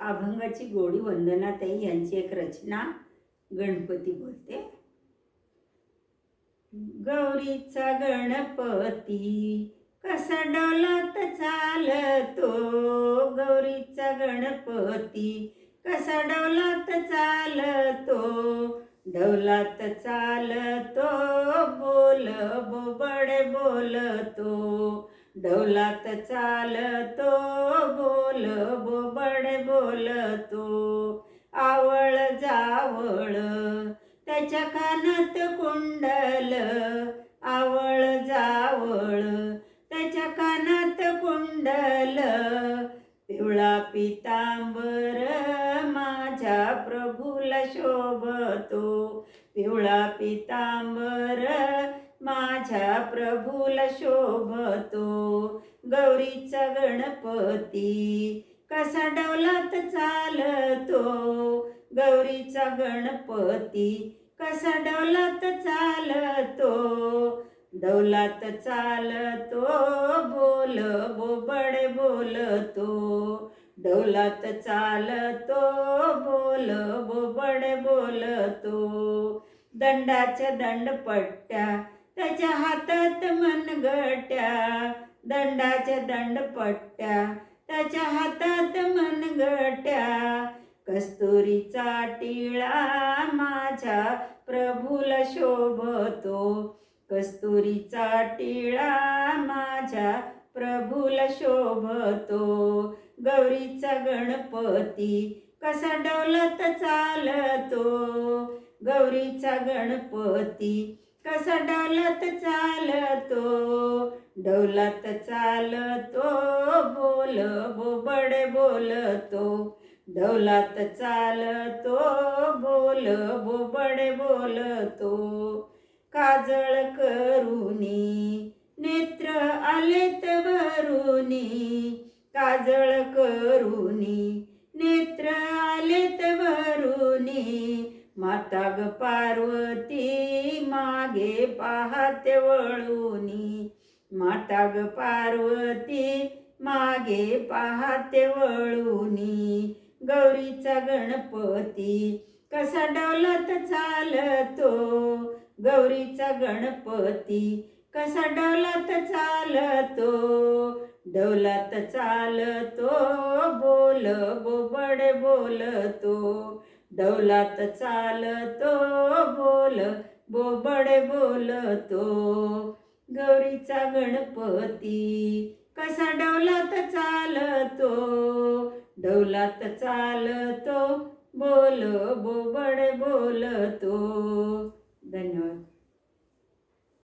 अभंगाची गोडी वंदनाताई यांची एक रचना गणपती बोलते. गौरीचा गणपती कसा डोलत चालतो? गौरीचा गणपती कसा डोलत चालतो? डौलात चालतो बोल बोबड बोलतो. डौलात चालतो बोल बोलतो आवळ जावळ त्याच्या कानात कुंडल आवळ जावळ त्याच्या कानात कुंडल पिवळा पितांबर माझ्या प्रभूला शोभतो. पिवळा पितांबर माझ्या प्रभूला शोभतो. गौरीचा गणपती कसा डवलात चालतो? गौरीचा गणपती कसा डवलात चालतो? डौलात चालतो बोल बोबड बोलतो. डौलात चालतो बोल बोबड बोलतो. दंडाच्या दंडपट्ट्या त्याच्या हातात मनगट्या. दंडाच्या दंडपट्ट्या त्याच्या हातात मनगट्या कस्तुरीचा टिळा माझ्या प्रभूला शोभतो. कस्तुरीचा टिळा माझ्या प्रभूला शोभतो. गौरीचा गणपती कसा डवलत चालतो. गौरीचा गणपती कसा डवलत चालतो. डवलत चालतो बोल बोबड बोलतो. ढवलात चालतो बोल बोबड बोलतो. काजळ करुनी नेत्र आलेत भरुनी. काजळ करुनी नेत्र आलेत भरुनी. माता ग पार्वती मागे पाहते वळूनी. माता ग पार्वती मागे पाहते वळूनी गौरीचा गणपती. कसा डोलत चालतो गौरीचा गणपती. कसा डोलत चालतो डौलात चालतो बोल बोबड बोलतो. डौलात चालतो बोल बोबड बोलतो. गौरीचा गणपती. कसा डवलात चालतो? डवलात चालतो बोल बोबड बोलतो. धन्यवाद.